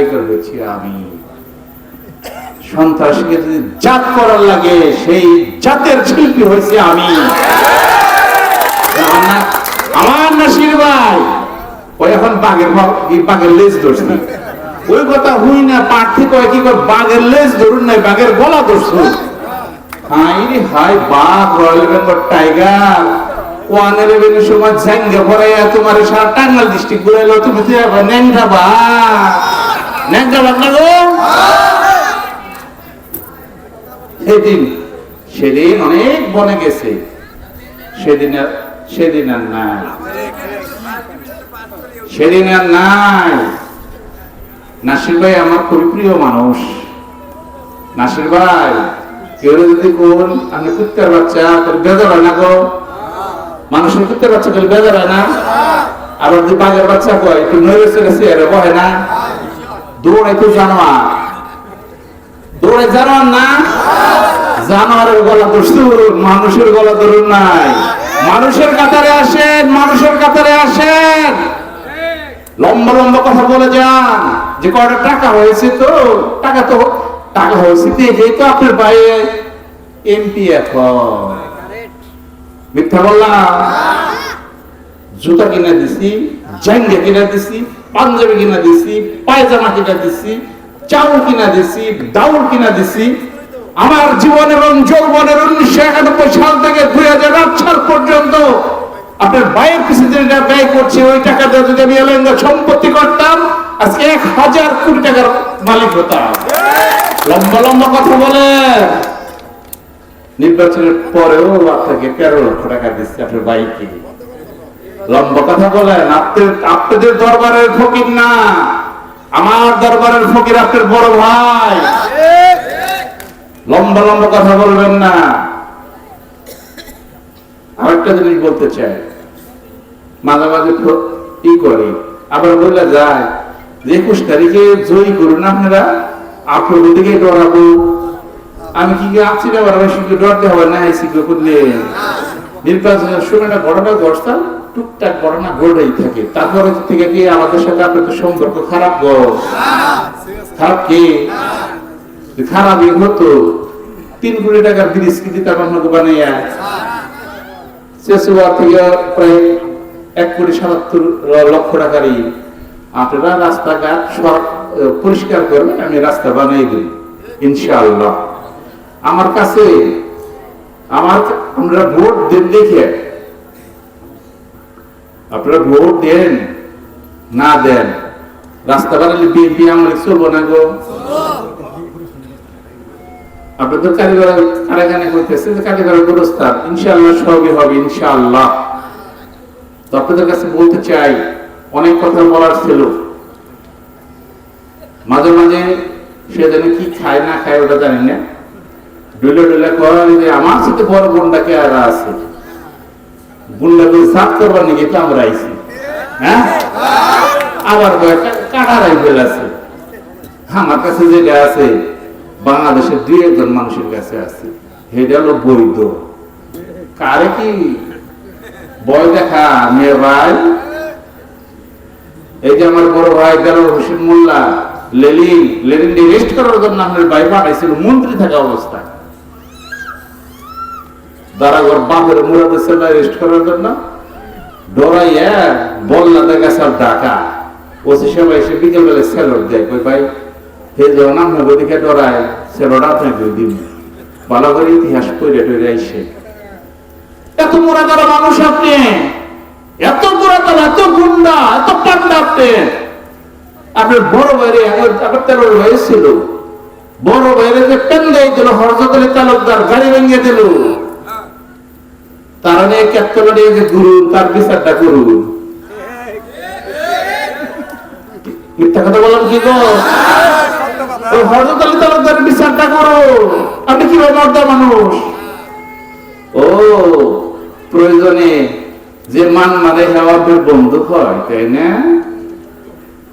কারিগর হয়েছি আমি। সন্ত্রাসীকে যদি জাত করার লাগে, সেই জাতের শিল্পী হয়েছে আমি। আমার নাসির ভাই ওই এখন বাঘের বাঘের লেজ ধরছি। ওই কথা হুই না পাঠ থেকে ওই কি বাঘের লেজ ধরুন নাই, বাঘের গলা ধরছো। হাই হাই বাঘ বেঙ্গল টাইগার। ওয়ান ইলেভেনের সময় ঝাঙ্গে ভরাইয়া তোমার সারা টাঙ্গাল ডিস্ট্রিক্ট তুমি বাঘ। গো সেদিন সেদিন অনেক বনে গেছে। আর আর নাই। আর নাই। নাসির ভাই আমার খুবই প্রিয় মানুষ। নাসির ভাই, কেউ যদি কোন আমি কুত্তার বাচ্চা, তোর বেজার হয় না গো। মানুষের কুত্তার বাচ্চা কেউ বেজার হয় না। আবার যদি বাঘের বাচ্চা কয় একটু নইরে চলে চেয়ারে বহে না। দৌড়াই তো জানোয়ার। দৌড়াই জানোয়ার না? জানোয়ারের গলা দস্তুর মানুষের গলা ধরুন নাই। মানুষের কাতারে আসেন, মানুষের কাতারে আসেন। লম্বা লম্বা কথা বলে যান। যে কয়টা টাকা হয়েছে তো? টাকা তো টাকা হয়েছে দেখেই তো আপনার বাইরে এমপি এখন। মিথ্যা বললাম? জুতা কিনে দিছি। জাঙ্গে কিনা দিছি, পাঞ্জাবি কিনা দিছি, পায়জামা কিনা দিছি, চাউল কিনা দিছি, ডাউল কিনা দিছি। আমার জীবন এবং যৌবনের উনিশশো একানব্বই সাল থেকে দুই হাজার আট সাল পর্যন্ত আপনার বাইরের পিছনে যেটা ব্যয় করছে, ওই টাকা দিয়ে যদি আমি এলাকা সম্পত্তি করতাম, আজকে এক হাজার কোটি টাকার মালিক হতাম। লম্বা লম্বা কথা বলে। নির্বাচনের পরেও আপনাকে তেরো লক্ষ টাকা দিচ্ছে আপনার বাইকে লম্বা কথা বলেন আপনাদের দরবারের ফকির না। আমার দরবারের ফকির আপনার বড় ভাই। লম্বা লম্বা কথা বলবেন না। আরেকটা জিনিস বলতে চাই। মাঝে মাঝে ই করে। আবার বলে যায়, যে একুশ তারিখে জয়ী করুন আপনারা, আপনাদের দিকে ডরাবো। আমি কি আছি না আবার শুধু ডরতে হবে না, এই শিখবে করলে নির্বাচনের সময়টা ঘটনা ঘটতাম টুকটাক ঘটনা ঘটেই থাকে। তারপরে থেকে কি আমাদের সাথে আপনাদের সম্পর্ক খারাপ খারাপ কি? খারাপই হতো। তিন কোটি টাকার ব্রিজ কি দিতাম আপনাকে বানাইয়া? থেকে প্রায় এক কোটি সাতাত্তর লক্ষ টাকারই আপনারা রাস্তাঘাট সব পরিষ্কার করবেন, আমি রাস্তা বানাই দিই, ইনশাআল্লাহ। আমার কাছে, আমার আমরা ভোট দেন দেখে আপনারা ভোট দেন, না দেন, রাস্তা বানালে বিএনপি আমরা চলবো না গো? ইনশাআল্লাহ সবই হবে তো আপনাদের কাছে বলতে চাই, অনেক কথা বলার ছিল। মাঝে মাঝে সে যেন কি খায় না খায় ওটা জানি না। ডুলে ডুলে যে, আমার সাথে বড় গুন্ডাকে আর আছে? সাফ করবার আইছি। হ্যাঁ? আছে। আমার কাছে যেটা আছে, বাংলাদেশের দুই একজন মানুষের কাছে আছে। সেটা হলো বৈধ কারে কি? বয় দেখা, মেয়ে ভাই। এই যে আমার বড় ভাই দেলোর হোসেন মোল্লা, লেলিন লেলিন রেস্ট করার জন্য আপনার ভাই পাঠাইছিল, মন্ত্রী থাকা অবস্থায়। ছেলে রেস্ট করার জন্য ডরাইয়া বল্লা দেখা ডাকা। ওসি সবাই এসে বিকেল বেলা সেলট দেয় কই ভাই, হে যখন আপনাকে দিকে ডরায় সেলট আপনাকে দিন। ভালো করে ইতিহাস এত মোরা করা মানুষ আপনি! এত মোরা করা এত গুন্ডা, এত পান্ডা আপনি! আপনার বড় বাইরে আপনার তেরো হয়েছিল বড় বাইরে যে পেন গাই দিল হরজত আলী তালুকদার, গাড়ি ভেঙে দিল। তারা নিয়ে ক্যাপ্টেন তার বিচারটা করুন। মিথ্যা কথা বললাম কি ওই আলী তালুকদারের বিচারটা করো। আপনি কীভাবে মর্দা মানুষ? ও, প্রয়োজনে যে মান মানে হেওয়াদের বন্ধু হয়, তাই না?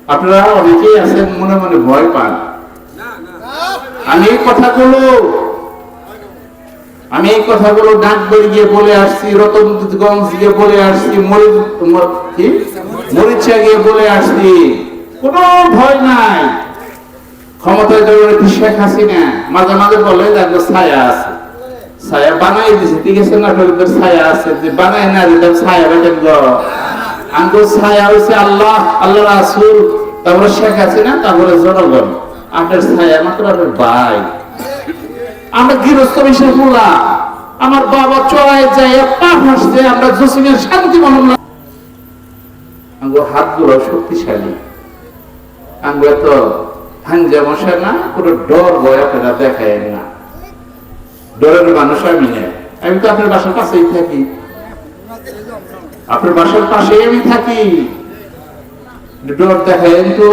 আপনারা অনেকেই আছেন, মনে মনে ভয় পান। আমি এই কথাগুলো আমি এই কথাগুলো ডাকবাড়ি গিয়ে বলে আসছি রতনগঞ্জ গিয়ে বলে আসছি? মরিচা গিয়ে বলে আসছি। কোনো ভয় নাই। শেখ হাসিনা? মাঝে মাঝে বলে ছায়া আছে। ছায়া বানাই দিছে, ঠিক আছে ছায়া আছে। যে বানাই না দিতাম ছায়া বেটেন ছায়া হয়েছে আল্লাহ আল্লাহ রাসুল, তারপরে শেখ হাসিনা, তারপরে জনগণ। আপনার ছায়া মাত্র আপনার ভাই। আমরা গৃহস্থ বিষয় বলা আমার বাবা চড়াই যায় পা ফাঁসছে আমরা জসিমের শান্তি মনে আঙ্গুর হাতগুলো শক্তিশালী। আঙ্গুর তো হাঞ্জা মশা না কোনো ডর আপনারা দেখায় না। ডরের মানুষ আমি না। আমি তো আপনার বাসার পাশেই থাকি। আপনার বাসার পাশেই আমি থাকি। ডর দেখায় তো।